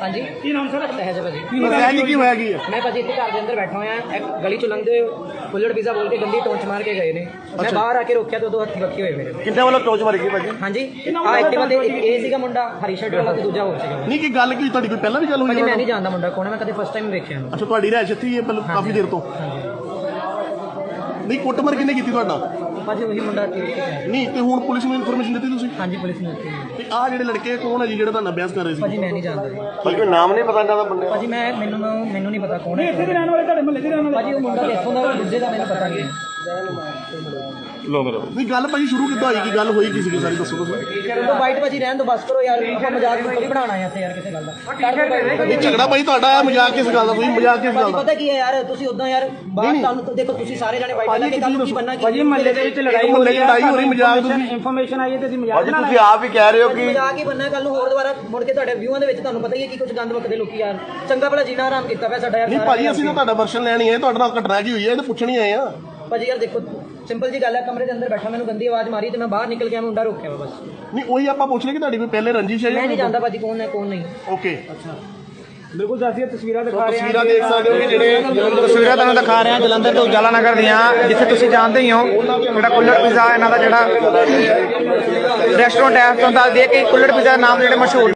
ਹਾਂਜੀ। ਕੀ ਨਾਮ ਸਰ? ਸਹਿਜ ਭਾਜੀ। ਸਹਿਜ ਕੀ ਹੋਇਆ ਕੀ ਹੈ? ਮੈਂ ਭਾਜੀ ਇੱਥੇ ਘਰ ਦੇ ਅੰਦਰ ਬੈਠਾ ਹੋਇਆ ਇੱਕ ਗਲੀ ਚੋਂ ਲੰਘਦੇ ਬੁਲਟ ਪੀਜ਼ਾ ਬੋਲ ਕੇ ਗੰਦੀ ਟੋਂਚ ਮਾਰ ਕੇ ਗਏ ਨੇ। ਮੈਂ ਬਾਹਰ ਆ ਕੇ ਰੋਕਿਆ ਤੇ ਉਦੋਂ ਹੱਥੀ ਵੱਖੀ ਹੋਏ ਮੇਰੇ। ਕਿੰਨੇ ਵੱਲੋਂ ਟੋਚ ਮਾਰੀ ਗਈ ਭਾਜੀ? ਹਾਂਜੀ। ਆ ਐਕਟਿਵਾ ਤੇ ਇੱਕ ਇਹ ਸੀਗਾ ਮੁੰਡਾ ਹਰੀ ਸ਼ਰਟ ਵਾਲਾ ਤੇ ਦੂਜਾ ਹੋਰ ਸੀਗਾ। ਨਹੀਂ ਕੀ ਗੱਲ ਕੀ? ਤੁਹਾਡੀ ਕੋਈ ਪਹਿਲਾਂ ਵੀ ਗੱਲ ਹੋਈ ਭਾਜੀ ਮੈਂ ਹੈ ਨਹੀਂ ਜਾਣਦਾ ਮੁੰਡਾ ਕੌਣ ਹੈ ਮੈਂ ਕਦੇ ਫਸਟ ਟਾਈਮ ਵੇਖਿਆ ਇਹਨੂੰ ਅੱਛਾ ਤੁਹਾਡੀ ਰਹਿਸ਼ ਇੱਥੇ ਹੀ ਹੈ ਪਹਿਲਾਂ ਕਾਫੀ ਦੇਰ ਤੋਂ। ਨਹੀਂ ਕੁੱਟਮਾਰ ਕਿੰਨੇ ਕੀਤੀ ਤੁਹਾਡਾ? ਭਾਜੀ ਉਹੀ ਮੁੰਡਾ ਹੈ ਨਹੀਂ ਤੇ ਹੁਣ ਪੁਲਿਸ ਨੂੰ ਇਨਫੋਰਮੇਸ਼ਨ ਦਿੱਤੀ ਤੁਸੀਂ? ਹਾਂਜੀ ਪੁਲਿਸ ਨੇ ਦਿੱਤੀ ਹੈ। ਤੇ ਆਹ ਜਿਹੜੇ ਲੜਕੇ ਕੌਣ ਹੈ ਜੀ ਜਿਹੜਾ ਤੁਹਾਨੂੰ ਅਭਿਆਸ ਕਰ ਰਹੇ ਸੀ? ਭਾਜੀ ਮੈਂ ਨਹੀਂ ਜਾਣਦਾ ਜੀ। ਭਾਜੀ ਕੋਈ ਨਾਮ ਨਹੀਂ ਪਤਾ ਇਹਨਾਂ ਦਾ ਬੰਦੇ ਭਾਜੀ ਮੈਂ ਮੈਨੂੰ ਮੈਨੂੰ ਨਹੀਂ ਪਤਾ ਕੌਣ ਹੈ। ਇੱਥੇ ਦੇ ਰਹਿਣ ਵਾਲੇ ਤੁਹਾਡੇ ਮਹੱਲੇ ਦੇ ਰਹਿਣ ਵਾਲੇ। ਭਾਜੀ ਉਹ ਮੁੰਡਾ ਤੇ ਇੱਥੋਂ ਦਾ ਦੂਜੇ ਦਾ ਮੈਨੂੰ ਪਤਾ ਨਹੀਂ ਨਹੀਂ ਗੱਲ ਭਾਜੀ ਸ਼ੁਰੂ ਕਿੱਦਾਂ ਹੋਈ? ਕੀ ਗੱਲ ਹੋਈ? ਕੀ ਸੀਗੀ ਸਾਰੀ? ਦੱਸੋ ਤੁਸੀਂ। ਤੋਂ ਵਾਈਟ ਭਾਜੀ ਰਹਿਣ ਦੋ ਬਸ ਕਰੋ ਯਾਰ ਆਪਾਂ ਮਜ਼ਾਕ ਥੋੜੀ ਬਣਾਉਣਾ ਹੈ ਇੱਥੇ ਯਾਰ ਕਿਸੇ ਗੱਲ ਦਾ। ਨਹੀਂ ਝਗੜਾ ਭਾਈ ਤੁਹਾਡਾ ਹੈ ਮਜ਼ਾਕ ਕਿਸ ਗੱਲ ਦਾ? ਤੁਸੀਂ ਮਜ਼ਾਕ ਕਿਸ ਗੱਲ ਭਾਜੀ ਦਾ ਪਤਾ ਕੀ ਹੈ ਯਾਰ ਤੁਸੀਂ ਉਦਾਂ ਯਾਰ ਬਾਹਰ ਤੁਹਾਨੂੰ ਤਾਂ ਦੇਖੋ ਤੁਸੀਂ ਸਾਰੇ ਜਾਣੇ ਵਾਈਟ ਲਾ ਕੇ ਕੱਲ ਨੂੰ ਕੀ ਬੰਨਾ ਕੀ ਭਾਜੀ ਮਹੱਲੇ ਦੇ ਵਿੱਚ ਲੜਾਈ ਮੁਹੱਲੇ 'ਚ ਲੜਾਈ ਹੋ ਰਹੀ, ਮਜ਼ਾਕ ਤੁਸੀਂ ਇਨਫੋਰਮੇਸ਼ਨ ਆਈ ਹੈ ਤੇ ਅਸੀਂ ਮਜ਼ਾਕ ਬਣਾ ਤੁਸੀਂ ਆਪ ਹੀ ਕਹਿ ਰਹੇ ਹੋ ਕਿ ਮਜ਼ਾਕ ਹੀ ਬੰਨਾ ਕੱਲ ਨੂੰ ਹੋਰ ਦੁਬਾਰਾ ਮੁੜ ਕੇ ਤੁਹਾਡੇ ਵਿਊਆਂ ਦੇ ਵਿੱਚ ਤੁਹਾਨੂੰ ਪਤਾ ਹੀ ਹੈ ਕਿ ਕੁਝ ਗੰਦ ਵਕਦੇ ਲੋਕੀ ਯਾਰ। ਚੰਗਾ ਭਲਾ ਜੀਣਾ ਆਰਾਮ ਕੀਤਾ ਪਿਆ ਸਾਡਾ ਯਾਰ ਨਹੀਂ ਸਾਰਾ ਭਾਜੀ ਅਸੀਂ ਤਾਂ ਤੁਹਾਡਾ ਵਰਸ਼ਨ ਲੈਣੀ ਹੈ ਤੁਹਾਡੇ ਨਾਲ ਘਟਨਾ ਕੀ ਹੋਈ ਹੈ ਇਹ ਤਾਂ ਪੁੱਛਣੀ ਆਏ ਆ। ਭਾਜੀ ਯਾਰ ਦੇਖੋ ਸਿੰਪਲ ਜੀ ਗੱਲ ਹੈ ਕਮਰੇ ਦੇ ਅੰਦਰ ਬੈਠਾ ਮੈਨੂੰ ਗੰਦੀ ਆਵਾਜ਼ ਮਾਰੀ ਤੇ ਮੈਂ ਬਾਹਰ ਨਿਕਲ ਗਿਆ ਮੁੰਡਾ ਰੋਕਿਆ ਵਾ ਬਸ। ਨਹੀਂ ਉਹੀ ਆਪਾਂ ਪੁੱਛ ਰਹੇ ਕਿ ਤੁਹਾਡੀ ਕੋਈ ਪਹਿਲੇ ਰੰਜਿਸ਼ ਹੈ ਮੈਂ ਨਹੀਂ ਜਾਂ ਜਾਣਦਾ ਭਾਜੀ ਕੌਣ ਹੈ ਕੌਣ ਨਹੀਂ। ਓਕੇ। ਬਿਲਕੁਲ ਅਸੀਂ ਇਹ ਤਸਵੀਰਾਂ ਦਿਖਾ ਰਹੇ ਹਾਂ ਤਸਵੀਰਾਂ ਦੇਖ ਸਕਦੇ ਹੋ ਕਿ ਜਿਹੜੇ ਤਸਵੀਰਾਂ ਤੁਹਾਨੂੰ ਦਿਖਾ ਰਹੇ ਹਾਂ ਜਲੰਧਰ ਤੋਂ ਉਜਾਲਾ ਨਗਰ ਦੀਆਂ ਜਿੱਥੇ ਤੁਸੀਂ ਜਾਣਦੇ ਹੀ ਹੋ ਜਿਹੜਾ ਕੁੱਲੜ ਪੀਜ਼ਾ ਇਹਨਾਂ ਦਾ ਜਿਹੜਾ ਰੈਸਟੋਰੈਂਟ ਹੈ ਤੁਹਾਨੂੰ ਦੱਸ ਦਈਏ ਕਿ ਕੁੱਲੜ ਪੀਜ਼ਾ ਨਾਮ ਜਿਹੜੇ ਮਸ਼ਹੂਰ